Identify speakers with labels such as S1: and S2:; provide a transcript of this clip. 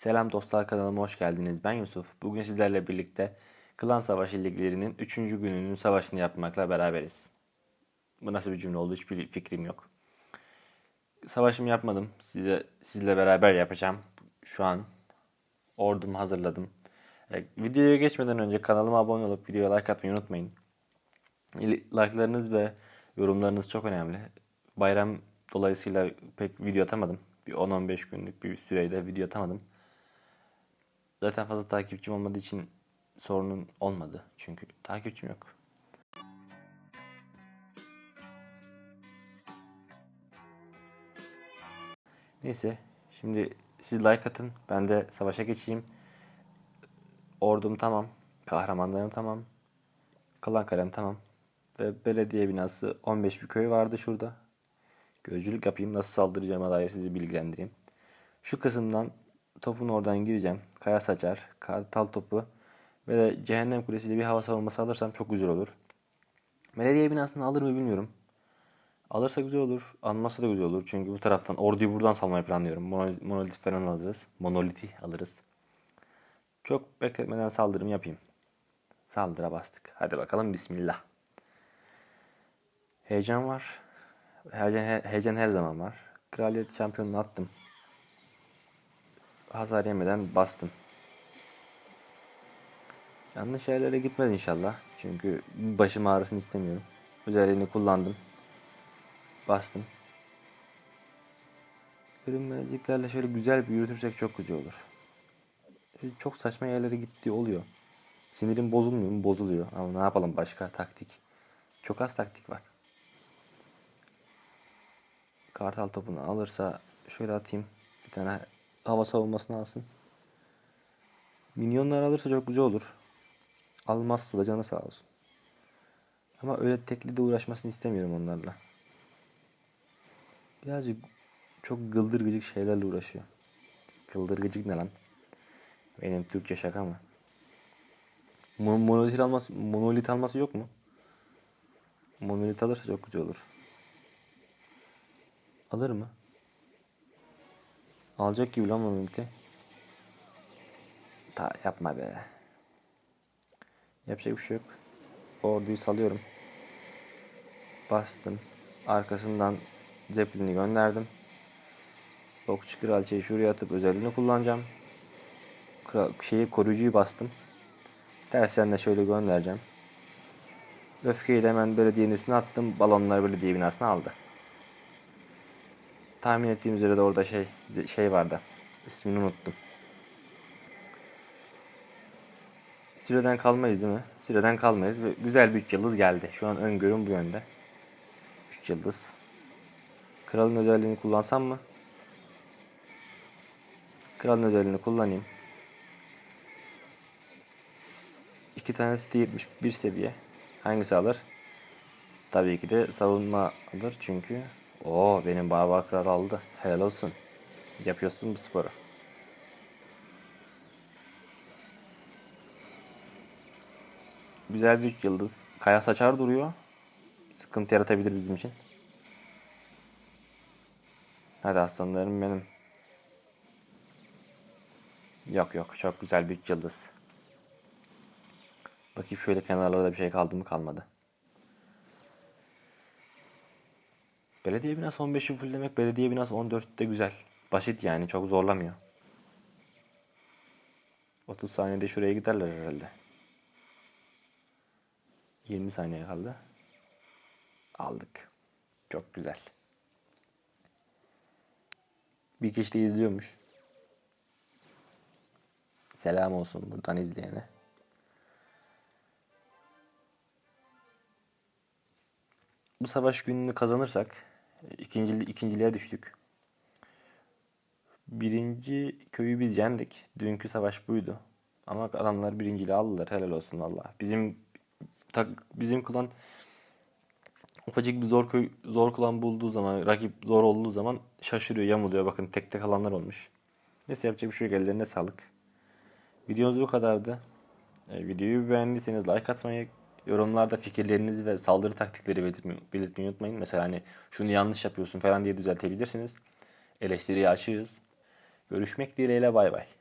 S1: Selam dostlar kanalıma hoş geldiniz. Ben Yusuf. Bugün sizlerle birlikte Klan Savaşı liglerinin 3. gününün savaşını yapmakla beraberiz. Bu nasıl bir cümle oldu hiçbir fikrim yok. Savaşımı yapmadım. Size sizle beraber yapacağım. Şu an ordumu hazırladım. E, videoya geçmeden önce kanalıma abone olup videoya like atmayı unutmayın. Like'larınız ve yorumlarınız çok önemli. Bayram dolayısıyla pek video atamadım. Bir 10-15 günlük bir sürede video atamadım. Zaten fazla takipçim olmadığı için sorunun olmadı. Çünkü takipçim yok. Neyse. Şimdi siz like atın. Ben de savaşa geçeyim. Ordum tamam. Kahramanlarım tamam. Kalan kalem tamam. Ve belediye binası 15 bir köy vardı şurada. Gözcülük yapayım. Nasıl saldıracağıma dair sizi bilgilendireyim. Şu kısımdan topun oradan gireceğim. Kaya saçar, kartal topu ve de cehennem kulesiyle bir hava savunması alırsam çok güzel olur. Belediye binasını alır mı bilmiyorum. Alırsa güzel olur. Almazsa da güzel olur. Çünkü bu taraftan orduyu buradan salmayı planlıyorum. Monol- Monolit falan alırız. Monoliti alırız. Çok bekletmeden saldırım yapayım. Saldıra bastık. Hadi bakalım bismillah. Heyecan var. Heyecan, he- heyecan her zaman var. Kraliyet şampiyonunu attım. Hasar yemeden bastım. Yanlış yerlere gitmez inşallah. Çünkü başım ağrısını istemiyorum. Özelliğini kullandım. Bastım. Görünmezliklerle şöyle güzel bir yürütürsek çok güzel olur. Çok saçma yerlere gittiği oluyor. Sinirim bozulmuyor mu? Bozuluyor. Ama ne yapalım başka taktik. Çok az taktik var. Kartal topunu alırsa şöyle atayım. Bir tane hava savunmasını alsın. Minyonlar alırsa çok güzel olur. Almazsa da canı sağ olsun. Ama öyle tekli de uğraşmasını istemiyorum onlarla. Birazcık çok gıldırgıcık şeylerle uğraşıyor. Gıldırgıcık ne lan? Benim Türkçe şaka mı? Mon monolit alması, monolit alması yok mu? Monolit alırsa çok güzel olur. Alır mı? Alacak gibi lan monoliti. Ta yapma be. Yapacak bir şey yok. Orduyu salıyorum. Bastım. Arkasından Zeppelin'i gönderdim. Okçu kraliçeyi şuraya atıp özelliğini kullanacağım. Kral, şeyi koruyucuyu bastım. Tersten de şöyle göndereceğim. Öfkeyi de hemen belediyenin üstüne attım. Balonlar belediye binasına aldı. Tahmin ettiğim üzere de orada şey şey vardı. İsmini unuttum. Süreden kalmayız değil mi? Süreden kalmayız ve güzel bir 3 yıldız geldi. Şu an öngörüm bu yönde. 3 yıldız. Kralın özelliğini kullansam mı? Kralın özelliğini kullanayım. İki tanesi de 71 seviye. Hangisi alır? Tabii ki de savunma alır çünkü o benim barbar aldı. Helal olsun. Yapıyorsun bu sporu. Güzel bir yıldız. Kaya saçar duruyor. Sıkıntı yaratabilir bizim için. Hadi aslanlarım benim. Yok yok çok güzel bir yıldız. Bakayım şöyle kenarlarda bir şey kaldı mı kalmadı. Belediye binası 15'i fulllemek belediye binası 14'te güzel. Basit yani çok zorlamıyor. 30 saniyede şuraya giderler herhalde. 20 saniye kaldı. Aldık. Çok güzel. Bir kişi de izliyormuş. Selam olsun buradan izleyene. Bu savaş gününü kazanırsak ikinci, ikinciliğe düştük. Birinci köyü biz yendik. Dünkü savaş buydu. Ama adamlar birinciliği aldılar. Helal olsun valla. Bizim tak, bizim klan ufacık bir zor köy zor klan bulduğu zaman rakip zor olduğu zaman şaşırıyor yamuluyor. Bakın tek tek alanlar olmuş. Neyse yapacak bir şey yok. Ellerine sağlık. Videomuz bu kadardı. E, videoyu beğendiyseniz like atmayı, yorumlarda fikirlerinizi ve saldırı taktikleri belirtmeyi, belirtmeyi unutmayın. Mesela hani şunu yanlış yapıyorsun falan diye düzeltebilirsiniz. Eleştiriye açığız. Görüşmek dileğiyle bay bay.